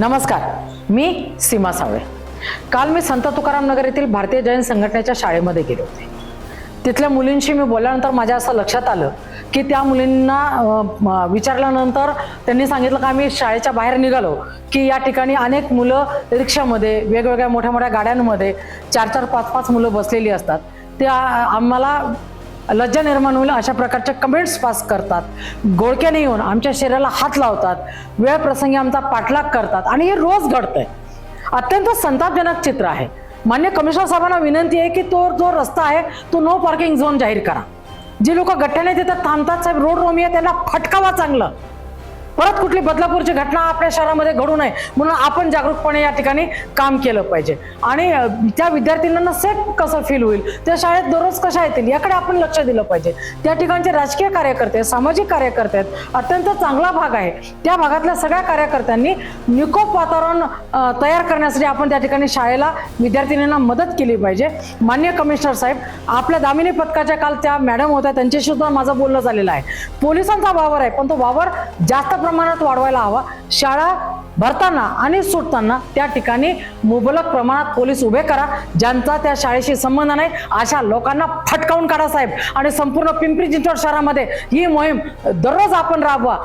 नमस्कार मी सीमा सावळे. काल मी संत तुकाराम नगर येथील भारतीय जैन संघटनेच्या शाळेमध्ये गेले होते. तिथल्या मुलींशी मी बोलल्यानंतर माझ्या असं लक्षात आलं की त्या मुलींना विचारल्यानंतर त्यांनी सांगितलं का आम्ही शाळेच्या बाहेर निघालो की या ठिकाणी अनेक मुलं रिक्षामध्ये वेगवेगळ्या मोठ्या मोठ्या गाड्यांमध्ये चार चार पाच पाच मुलं बसलेली असतात. त्या आम्हाला लज्जा निर्माण होईल अशा प्रकारच्या कमेंट्स पास करतात. गोळक्याने येऊन आमच्या शरीराला हात लावतात. वेळ प्रसंगी आमचा पाठलाग करतात. आणि हे रोज घडतंय. अत्यंत संतापजनक चित्र आहे. मान्य कमिशनर साहेबांना विनंती आहे की तो जो रस्ता आहे तो नो पार्किंग झोन जाहीर करा. जी लोक गट्ट्याने तिथं थांबतात साहेब रोड रोमी आहे त्यांना फटकावा चांगलं. परत कुठली बदलापूरची घटना आपल्या शहरामध्ये घडू नये म्हणून आपण जागरूकपणे या ठिकाणी काम केलं पाहिजे. आणि त्या विद्यार्थ्यांना सेफ कसं फील होईल? त्या शाळेत दररोज कशा येतील? याकडे आपण लक्ष दिलं पाहिजे. त्या ठिकाणचे राजकीय कार्यकर्ते सामाजिक कार्यकर्ते आहेत अत्यंत चांगला भाग आहे. त्या भागातल्या सगळ्या कार्यकर्त्यांनी निकोप वातावरण तयार करण्यासाठी आपण त्या ठिकाणी शाळेला विद्यार्थिनींना मदत केली पाहिजे. मान्य कमिशनर साहेब आपल्या दामिनी पथकाच्या काल त्या मॅडम होत्या त्यांच्याशी सुद्धा माझं बोलणं झालेलं आहे. पोलिसांचा वावर आहे पण तो वावर जास्त प्रमाणात वाढवायला हवा. शाळा भरताना आणि सुटताना त्या ठिकाणी मुबलक प्रमाणात पोलीस उभे करा. ज्यांचा त्या शाळेशी संबंध नाही अशा लोकांना फटकावून काढा साहेब. आणि संपूर्ण पिंपरी चिंचवड शहरामध्ये ही मोहीम दररोज आपण राबवा.